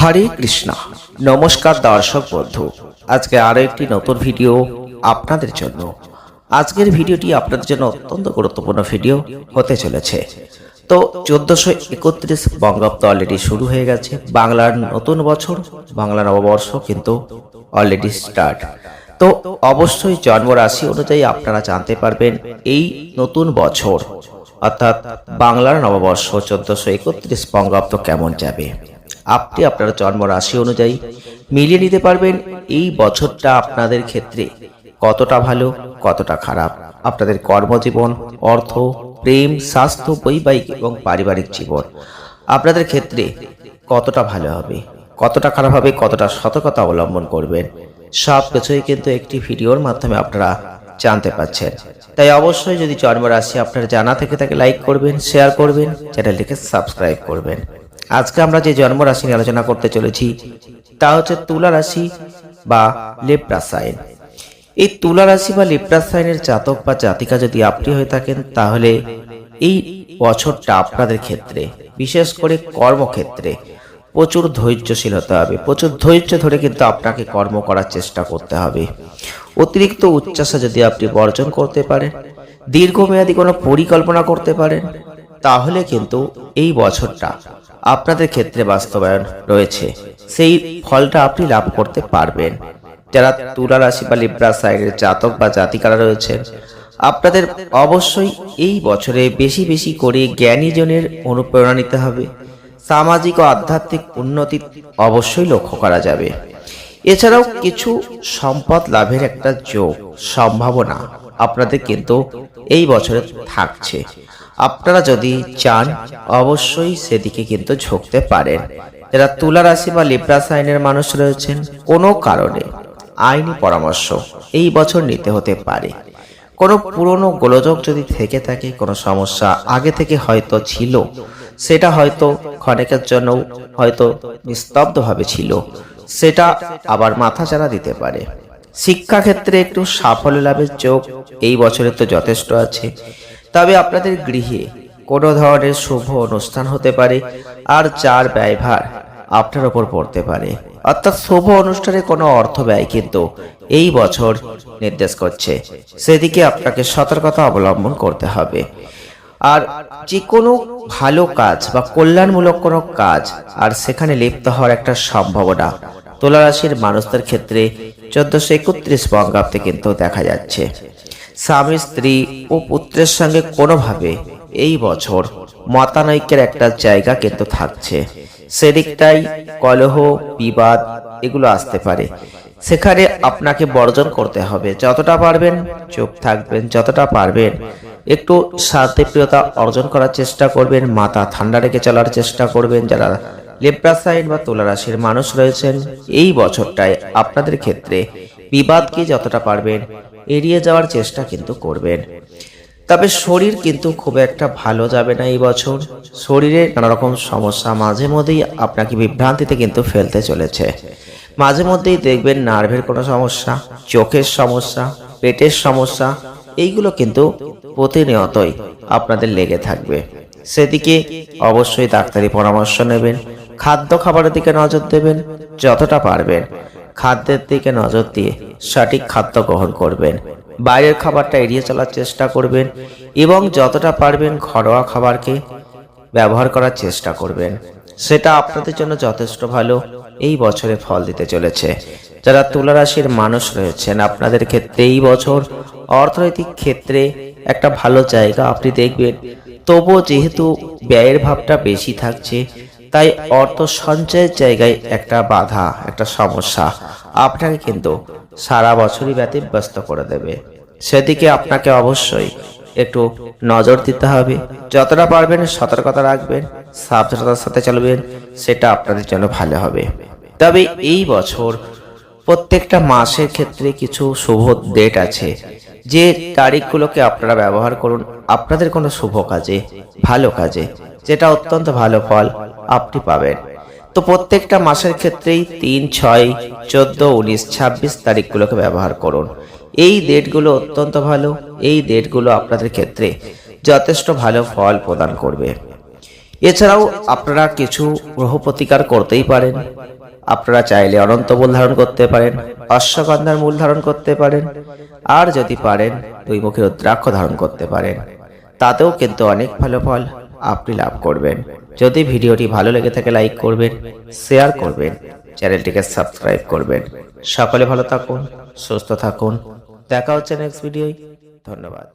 হরে কৃষ্ণা। নমস্কার দর্শক বন্ধু। আজকে আরও একটি নতুন ভিডিও আপনাদের জন্য। আজকের ভিডিওটি আপনাদের জন্য অত্যন্ত গুরুত্বপূর্ণ ভিডিও হতে চলেছে। তো চোদ্দশো একত্রিশ বঙ্গাব্দ অলরেডি শুরু হয়ে গেছে। বাংলার নতুন বছর, বাংলা নববর্ষ কিন্তু অলরেডি স্টার্ট তো অবশ্যই জন্ম রাশি অনুযায়ী আপনারা জানতে পারবেন এই নতুন বছর। অর্থাৎ বাংলার নববর্ষ চোদ্দশো একত্রিশ বঙ্গাব্দ কেমন যাবে? আপনি আপনার জন্ম রাশি অনুযায়ী মিলিয়ে নিতে পারবেন। এই বছরটা আপনাদের ক্ষেত্রে কতটা ভালো, কতটা খারাপ? আপনাদের কর্মজীবন, অর্থ, প্রেম, স্বাস্থ্য, বৈবাহিক এবং পারিবারিক জীবন আপনাদের ক্ষেত্রে কতটা ভালো হবে, কতটা খারাপ হবে, কতটা সতর্কতা অবলম্বন করবেন, সব কিছুই কিন্তু একটি ভিডিওর মাধ্যমে আপনারা জানতে পাচ্ছেন তাই অবশ্যই যদি জন্ম রাশি আপনার জানা থেকে তাকে লাইক করবেন শেয়ার করবেন, চ্যানেলটিকে সাবস্ক্রাইব করবেন। আজকে আমরা যে জন্ম রাশি নিয়ে আলোচনা করতে চলেছি, তা হচ্ছে তুলা রাশি বা লেপ্রা সাইন এই তুলা রাশি বা লেপ্রা সাইনের জাতক বা জাতিকা যদি আপনি হয়ে থাকেন, তাহলে এই বছরটা আপনাদের ক্ষেত্রে, বিশেষ করে কর্মক্ষেত্রে প্রচুর ধৈর্যশীল হতে হবে। প্রচুর ধৈর্য ধরে কিন্তু আপনাকে কর্ম করার চেষ্টা করতে হবে। অতিরিক্ত উচ্চাসা যদি আপনি বর্জন করতে পারেন, দীর্ঘমেয়াদী কোনো পরিকল্পনা করতে পারেন, তাহলে কিন্তু এই বছরটা আপনাদের ক্ষেত্রে বাস্তবায়ন রয়েছে। সেই ফলটা আপনি লাভ করতে পারবেন। যারা তুলা রাশি বা লিব্রা সাইডের জাতক বা জাতিকারা রয়েছেন, আপনাদের অবশ্যই এই বছরে বেশি বেশি করে জ্ঞানীজনের অনুপ্রেরণা নিতে হবে। সামাজিক ও আধ্যাত্মিক উন্নতি অবশ্যই লক্ষ্য করা যাবে। এছাড়াও কিছু সম্পদ লাভের একটা যোগ, সম্ভাবনা আপনাদের কিন্তু এই বছরে থাকছে। আপনারা যদি চান, অবশ্যই সেদিকে কিন্তু ঝুঁকতে পারেন। যারা তুলা রাশি বা লিব্রা সাইনের মানুষ রয়েছেন, কোনো কারণে আইনি পরামর্শ এই বছর নিতে হতে পারে। কোনো পুরনো গোলযোগ যদি থেকে থাকে, কোনো সমস্যা আগে থেকে হয়তো ছিল, সেটা হয়তো ক্ষণেকের জন্য হয়তো নিস্তব্ধভাবে ছিল, সেটা আবার মাথাচাড়া দিতে পারে। শিক্ষাক্ষেত্রে একটু সাফল্য লাভের যোগ এই বছরে তো যথেষ্ট আছে। তবে আপনাদের গৃহে কোনো ধরনের শুভ অনুষ্ঠান হতে পারে আর যার ব্যয়ভার আপনার ওপর পড়তে পারে। অর্থাৎ শুভ অনুষ্ঠানে কোনো অর্থ ব্যয় কিন্তু এই বছর নির্দেশ করছে। সেদিকে আপনাকে সতর্কতা অবলম্বন করতে হবে। আর যে কোনো ভালো কাজ বা কল্যাণমূলক কোনো কাজ আর সেখানে লিপ্ত হওয়ার একটা সম্ভাবনা তুলা রাশির মানুষদের ক্ষেত্রে চোদ্দশো একত্রিশ বঙ্গাব্দে কিন্তু দেখা যাচ্ছে। স্বামী, স্ত্রী ও পুত্রের সঙ্গে কোনোভাবে এই বছর মতানৈক্যের একটা জায়গা কিন্তু থাকছে। সেদিকটাই কলহ, বিবাদ এগুলো আসতে পারে। সেখানে আপনাকে বর্জন করতে হবে। যতটা পারবেন চুপ থাকবেন, যতটা পারবেন একটু শান্তিপ্রিয়তা অর্জন করার চেষ্টা করবেন, মাথা ঠান্ডা রেখে চলার চেষ্টা করবেন, যারা লেপ্রাসাইড বা তুলা রাশির মানুষ রয়েছেন এই বছরটায় আপনাদের ক্ষেত্রে বিবাদকে যতটা পারবেন, এড়িয়ে যাওয়ার চেষ্টা কিন্তু করবেন। তবে শরীর কিন্তু খুব একটা ভালো যাবে না এই বছর। শরীরে নানা রকম সমস্যা মাঝে মধ্যেই আপনাকে বিভ্রান্তিতে কিন্তু ফেলতে চলেছে। মাঝে মধ্যেই দেখবেন নার্ভের কোনো সমস্যা, চোখের সমস্যা, পেটের সমস্যা, এইগুলো কিন্তু প্রতিনিয়তই আপনাদের লেগে থাকবে। সেদিকে অবশ্যই ডাক্তারি পরামর্শ নেবেন। খাদ্য খাবারের দিকে নজর দেবেন, যতটা পারবেন। খাদ্যের দিকে নজর দিয়ে সঠিক খাদ্য গ্রহণ করবেন। বাইরের খাবারটা এড়িয়ে চলার চেষ্টা করবেন এবং যতটা পারবেন ঘরোয়া খাবারকে ব্যবহার করার চেষ্টা করবেন। সেটা আপনাদের জন্য যথেষ্ট ভালো। এই বছরে ফল দিতে চলেছে। যারা তুলা রাশির মানুষ রয়েছেন, আপনাদের ক্ষেত্রে এই বছর অর্থনৈতিক ক্ষেত্রে একটা ভালো জায়গা। আপনি দেখবেন, তবুও যেহেতু ব্যয়ের ভাবটা বেশি থাকছে তাই অর্থ সঞ্চয়ের জায়গায় একটা বাধা, একটা সমস্যা। আপনাকে কিন্তু সারা বছরই ব্যতিব্যস্ত করে দেবে। সেদিকে আপনাকে অবশ্যই একটু নজর দিতে হবে। যতটা পারবেন সতর্কতা রাখবেন, সাবধানতার সাথে চলবেন, সেটা আপনাদের জন্য ভালো হবে। তবে এই বছর প্রত্যেকটা মাসের ক্ষেত্রে কিছু শুভ ডেট আছে। যে তারিখগুলোকে আপনারা ব্যবহার করুন, আপনাদের কোনো শুভ কাজে, ভালো কাজে, যেটা অত্যন্ত ভালো ফল আপনি পাবেন। তো প্রত্যেকটা মাসের ক্ষেত্রেই তিন, ছয়, চোদ্দ, উনিশ, ছাব্বিশ তারিখগুলোকে ব্যবহার করুন। এই ডেটগুলো অত্যন্ত ভালো। এই ডেটগুলো আপনাদের ক্ষেত্রে যথেষ্ট ভালো ফল প্রদান করবে। এছাড়াও আপনারা কিছু গ্রহ প্রতিকার করতেই পারেন। আপনারা চাইলে অনন্ত মূল ধারণ করতে পারেন, অশ্বগন্ধার মূল ধারণ করতে পারেন, আর যদি পারেন, দুই মুখের রুদ্রাক্ষ ধারণ করতে পারেন। তাতেও কিন্তু অনেক ভালো ফল আপনি লাভ করবেন। যদি ভিডিওটি ভালো লেগে থাকে লাইক করবেন শেয়ার করবেন, চ্যানেলটিকে সাবস্ক্রাইব করবেন। সকলে ভালো থাকুন, সুস্থ থাকুন। দেখা হচ্ছে নেক্সট ভিডিওয় ধন্যবাদ।